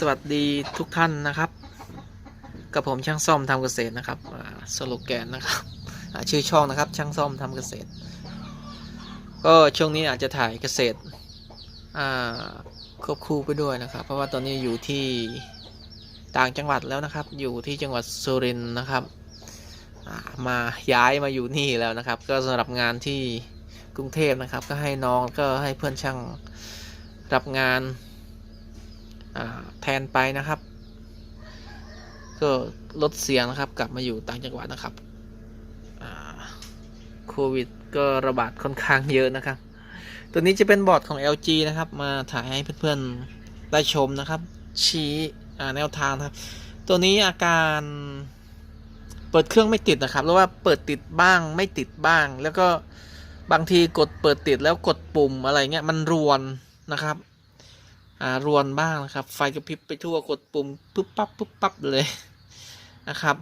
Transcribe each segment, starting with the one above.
สวัสดีทุกท่านนะครับ กับผมช่างซ่อมทำเกษตรนะครับสโลแกนนะครับชื่อช่องนะครับช่างซ่อมทำเกษตร ก็ช่วงนี้อาจจะถ่ายเกษตรควบคู่ไปด้วยนะครับ เพราะว่าตอนนี้อยู่ที่ต่างจังหวัดแล้วนะครับ อยู่ที่จังหวัดสุรินทร์นะครับมาย้ายมาอยู่นี่แล้วนะครับ ก็สำหรับงานที่กรุงเทพนะครับ ก็ให้น้องก็ให้เพื่อนช่างรับงาน แทนไปนะครับ ก็ลดเสียงนะครับ กลับมาอยู่ต่างจังหวัดนะครับโควิดก็ระบาดค่อนข้างเยอะนะครับ ตัวนี้จะเป็นบอร์ดของ LG นะครับ มาถ่ายให้เพื่อนๆได้ชมนะครับ ชี้แนวทางครับ ตัวนี้อาการเปิดเครื่องไม่ติดนะครับหรือว่าเปิดติดบ้างไม่ติดบ้าง แล้วก็บางทีกดเปิดติดแล้วกดปุ่มอะไรเงี้ยมันรวนนะครับ อ่ารวนบ้างนะครับ ไฟกระพริบไปทั่วกดปุ่มปุ๊บปั๊บปุ๊บปั๊บเลยนะครับ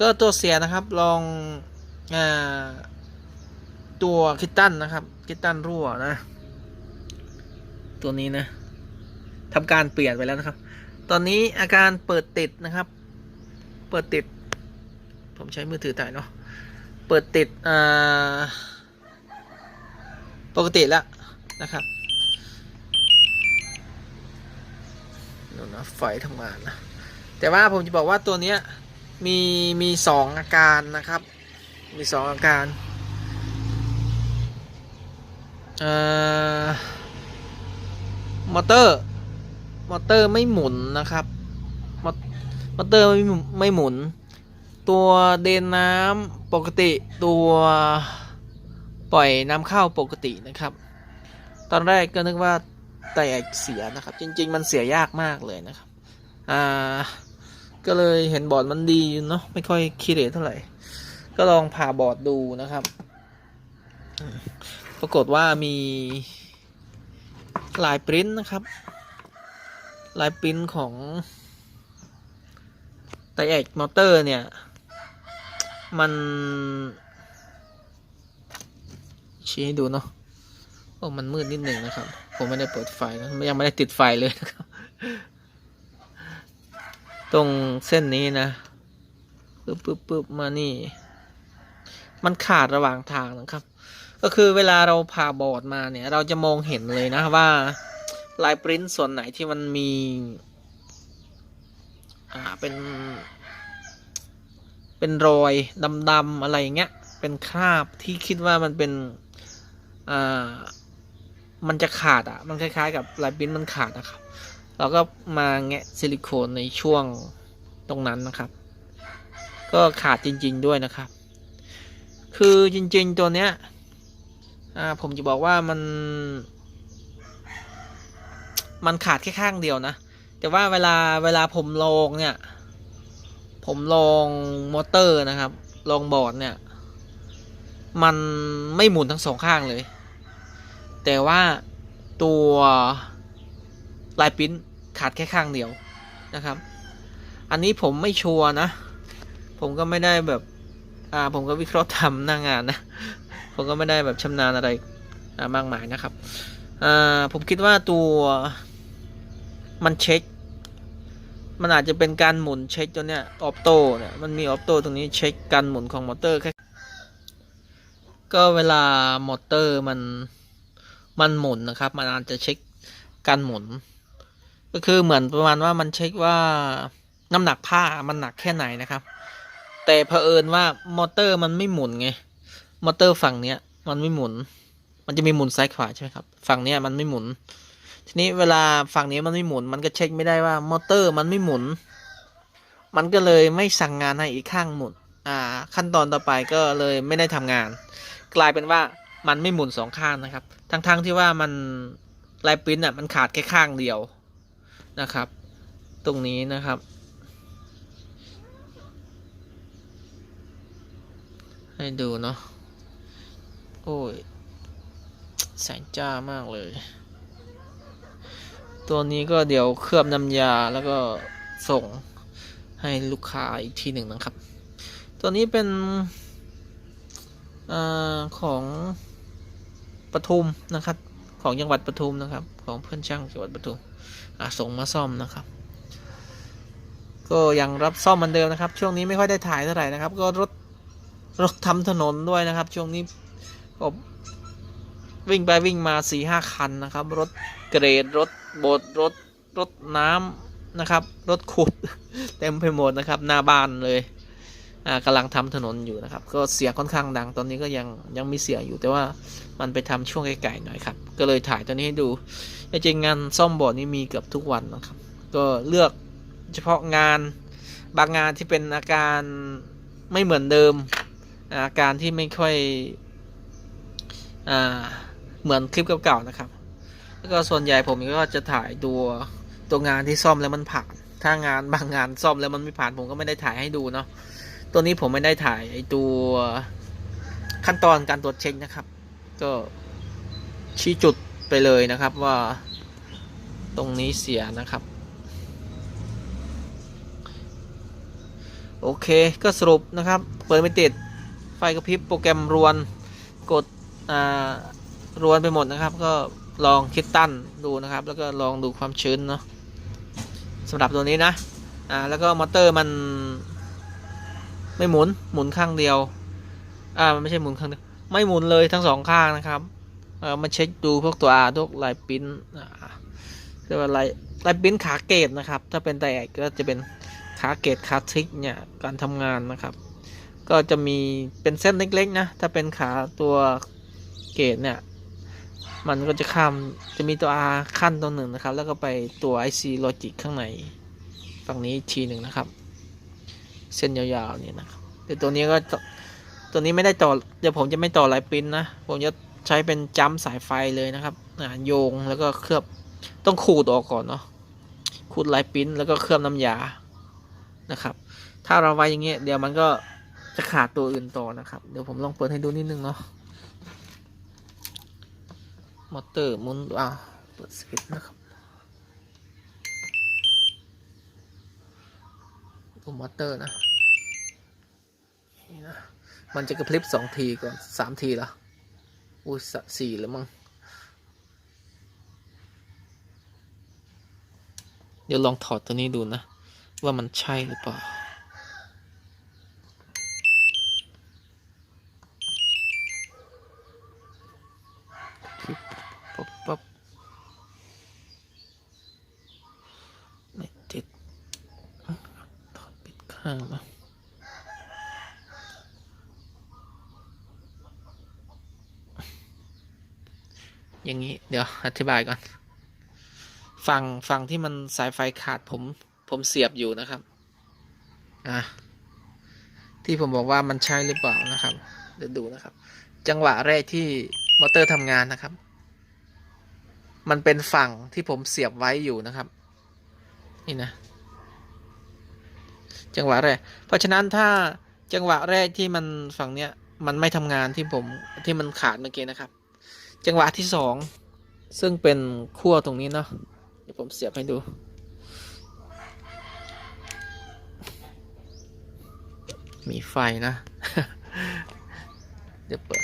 ก็ตัวเสียนะครับลองอตัวคิตตันนะครับคิตตันรั่วนะ ตัวนี้นะทำการเปลี่ยนไปแล้วนะครับ ตอนนี้อาการเปิดติดนะครับ เปิดติด ผมใช้มือถือถ่ายเนาะเปิดติดปกติแล้วนะครับ นู่นนะไฟทำงานนะแต่ว่าผมจะบอกว่าตัวเนี้ยมีมีสองอาการนะครับ มีสองอาการเอ่อมอเตอร์ มอเตอร์ไม่หมุนนะครับ มอมอเตอร์ไม่หมุนไม่หมุน ตัวเดนน้ำปกติตัวปล่อยน้ำเข้าปกตินะครับ ตอนแรกก็นึกว่า แตกเสียนะครับ จริง ๆ มันเสียยากมากเลยนะครับ อ่า ก็เลยเห็นบอร์ดมันดีอยู่เนาะไม่ค่อยคีเรเท่าไหร่ ก็ลองผ่าบอร์ดดูนะครับ ปรากฏว่ามีลายปริ้นนะครับ ลายปริ้นของไตเอกมอเตอร์เนี่ย มันชี้ให้ดูเนาะ โอ้มันมืดนิดหนึ่งนะครับ ผมไม่ได้เปิดไฟนะยังไม่ได้ติดไฟเลยนะครับ ตรงเส้นนี้นะปึ๊บปึ๊บปึ๊บมานี่ มันขาดระหว่างทางนะครับ ก็คือเวลาเราผ่าบอร์ดมาเนี่ย เราจะมองเห็นเลยนะว่าลายปริ้นส่วนไหนที่มันมี อ่าเป็น เป็นรอยดำๆอะไรอย่างเงี้ย เป็นคราบที่คิดว่ามันเป็น อ่า มันจะขาดอะ มันคล้ายๆ กับลายปิ้นมันขาดนะครับ เราก็มาแงะซิลิโคนในช่วงตรงนั้นนะครับ ก็ขาดจริง ๆด้วยนะครับ คือจริง ๆ ตัวเนี้ยอ่าผมจะบอกว่ามัน มันขาดแค่ข้างเดียวนะ แต่ว่าเวลาเวลาผมลองเนี่ย ผมลองมอเตอร์นะครับลองบอร์ดเนี่ย มันไม่หมุนทั้งสองข้างเลย แต่ว่าตัวลายปิ้นขาดแค่ข้างเดียวนะครับ อันนี้ผมไม่ชัวร์นะ ผมก็ไม่ได้แบบอ่าผมก็วิเคราะห์ทำหน้างานนะ ผมก็ไม่ได้แบบชำนาญอะไรมากมายนะครับอ่าผมคิดว่าตัวมันเช็ค มันอาจจะเป็นการหมุนเช็คตัวเนี้ยออโต้เนี่ยมันมีออโต้ตรงนี้เช็คการหมุนของมอเตอร์แค่ก็เวลามอเตอร์มัน มันหมุนนะครับ มันอาจจะเช็คการหมุน ก็คือเหมือนประมาณว่ามันเช็คว่าน้ำหนักผ้ามันหนักแค่ไหนนะครับ แต่เผอิญว่ามอเตอร์มันไม่หมุนไง มอเตอร์ฝั่งเนี้ยมันไม่หมุน มันจะมีหมุนซ้ายขวาใช่ไหมครับ ฝั่งเนี้ยมันไม่หมุน ทีนี้เวลาฝั่งนี้มันไม่หมุน มันก็เช็คไม่ได้ว่ามอเตอร์มันไม่หมุน มันก็เลยไม่สั่งงานให้อีกข้างหมุน อ่า ขั้นตอนต่อไปก็เลยไม่ได้ทำงาน กลายเป็นว่า มันไม่หมุนสองข้างนะครับ ทั้งๆทที่ว่ามันลายปริ้นอะมันขาดแค่ข้างเดียวนะครับ ตรงนี้นะครับ ให้ดูเนาะโอ้ยแสงจ้ามากเลย ตัวนี้ก็เดี๋ยวเคลือบน้ำยาแล้วก็ส่งให้ลูกค้าอีกทีหนึ่งนะครับ ตัวนี้เป็นอาของ ทุมนะครับ ของจังหวัดปทุมนะครับ ของเพื่อนช่างจังหวัดปทุมส่งมาซ่อมนะครับ ก็ยังรับซ่อมเหมือนเดิมนะครับ ช่วงนี้ไม่ค่อยได้ถ่ายเท่าไหร่นะครับ ก็รถรถทำถนนด้วยนะครับ ช่วงนี้ก็วิ่งไปวิ่งมาสี่ห้าคันนะครับ รถเกรดรถโบดรถรถน้ำนะครับ รถขุด เต็มไปหมดนะครับ หน้าบ้านเลยากำลังทำถนนอยู่นะครับ ก็เสียงค่อนข้างดัง ตอนนี้ก็ยังยังมีเสียงอยู่ แต่ว่ามันไปทำช่วงไกลๆหน่อยครับ ก็เลยถ่ายตัวนี้ให้ดูจริงๆงานซ่อมบอร์ดนี่มีเกือบทุกวันนะครับ ก็เลือกเฉพาะงานบางงานที่เป็นอาการไม่เหมือนเดิม อาการที่ไม่ค่อยอ่าเหมือนคลิปเก่าๆนะครับ แล้วก็ส่วนใหญ่ผมก็จะถ่ายตัวตัวงานที่ซ่อมแล้วมันผ่าน ถ้างานบางงานซ่อมแล้วมันไม่ผ่านผมก็ไม่ได้ถ่ายให้ดูเนาะ ตัวนี้ผมไม่ได้ถ่ายไอตัวขั้นตอนการตรวจเช็คนะครับ ก็ชี้จุดไปเลยนะครับว่าตรงนี้เสียนะครับ โอเคก็สรุปนะครับ เปิดไม่ติดไฟกระพริบโปรแกรมรวนกดอ่ารวนไปหมดนะครับ ก็ลองคิดตั้นดูนะครับ แล้วก็ลองดูความชื้นเนาะสำหรับตัวนี้นะอ่าแล้วก็มอเตอร์มัน ไม่หมุนหมุนข้างเดียว อ่ามันไม่ใช่หมุนข้างเดียว ไม่หมุนเลยทั้งสองข้างนะครับเออมาเช็คดูพวกตัวอาพวกลายปิ้นอ่าเรียกว่าลายลายปิ้นขาเกตนะครับ ถ้าเป็นแต่ก็จะเป็นขาเกตขาทริกเนี่ยการทำงานนะครับ ก็จะมีเป็นเส้นเล็กๆนะถ้าเป็นขาตัวเกตเนี่ยมันก็จะข้ามจะมีตัว R ขั้นตัวหนึ่งนะครับ แล้วก็ไปตัว IC Logic ข้างในฝั่งนี้อีกทีหนึ่งนะครับ เส้นยาวๆนี่นะครับแต่ตัวนี้ก็ตัวนี้ไม่ได้ต่อเดี๋ยวผมจะไม่ต่อลายปิ้นนะ ผมจะใช้เป็นจัมสายไฟเลยนะครับโยงแล้วก็เคลือบต้องขูดออกก่อนเนาะขูดลายปิ้นแล้วก็เคลือบน้ำยานะครับ ถ้าเราไว้อย่างเงี้ยเดี๋ยวมันก็จะขาดตัวอื่นต่อนะครับ เดี๋ยวผมลองเปิดให้ดูนิดนึงเนาะมอเตอร์มุนอ่าเปิดสวิตช์นะครับ ดูมอเตอร์นะนี่นะ มันจะกระพริบสองทีก่อนสามทีละอุ้ยสี่แล้วมั้งเดี๋ยวลองถอดตัวนี้ดูนะ ว่ามันใช่หรือเปล่าปั๊บปั๊บไม่ติดถอดปิดข้างมาอย่างนี้ เดี๋ยวอธิบายก่อนฝั่งฝั่งที่มันสายไฟขาดผมผมเสียบอยู่นะครับ อะที่ผมบอกว่ามันใช่หรือเปล่านะครับ เดี๋ยวดูนะครับ จังหวะแรกที่มอเตอร์ทำงานนะครับ มันเป็นฝั่งที่ผมเสียบไว้อยู่นะครับ นี่นะ จังหวะแรก เพราะฉะนั้นถ้าจังหวะแรกที่มันฝั่งเนี้ย มันไม่ทำงานที่ผมที่มันขาดเมื่อกี้นะครับ จังหวะที่สอง ซึ่งเป็นขั้วตรงนี้เนาะเดี๋ยวผมเสียบให้ดู มีไฟนะ เดี๋ยวเปิด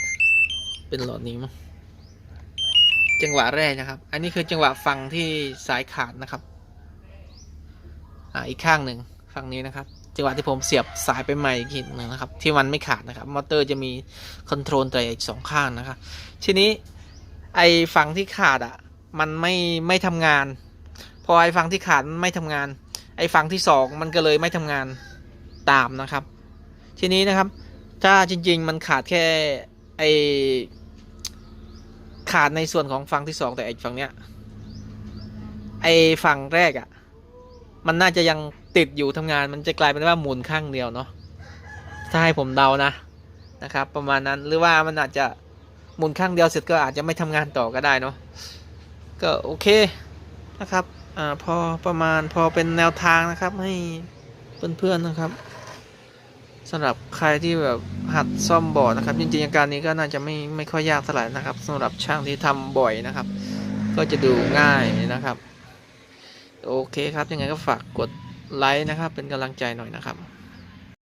เป็นหลอดนี้มั้งจังหวะแรกนะครับ อันนี้คือจังหวะฟังที่สายขาดนะครับ อ่าอีกข้างหนึ่งฝั่งนี้นะครับ จังหวะที่ผมเสียบสายไปใหม่อีกทีหนึ่งนะครับ ที่มันไม่ขาดนะครับ มอเตอร์จะมีคอนโทรลแต่อีกสองข้างนะครับ ทีนี้ ไอ้ฝั่งที่ขาดอะ มันไม่ไม่ทำงาน พอไอ้ฝั่งที่ขาดมันไม่ทำงาน ไอ้ฝั่งที่สองมันก็เลยไม่ทำงานตามนะครับ ทีนี้นะครับ ถ้าจริง ๆ มันขาดแค่ไอ้ขาดในส่วนของฝั่งที่สองแต่ไอ้ฝั่งเนี้ยไอ้ฝั่งแรกอะ่ะ มันน่าจะยังติดอยู่ทำงาน มันจะกลายเป็นว่าหมุนข้างเดียวเนาะถ้าให้ผมเดานะนะครับ ประมาณนั้นหรือว่ามันอาจจะ หมุนข้างเดียวเสร็จก็อาจจะไม่ทำงานต่อก็ได้เนาะก็โอเคนะครับอ่าพอประมาณพอเป็นแนวทางนะครับให้เพื่อนๆนะครับสำหรับใครที่แบบหัดซ่อมบอร์ดนะครับจริงๆการนี้ก็น่าจะไม่ไม่ค่อยยากเท่าไหร่นะครับสำหรับช่างที่ทำบ่อยนะครับ ก็จะดูง่ายนะครับ โอเคครับยังไงก็ฝากกดไลค์นะครับ เป็นกำลังใจหน่อยนะครับ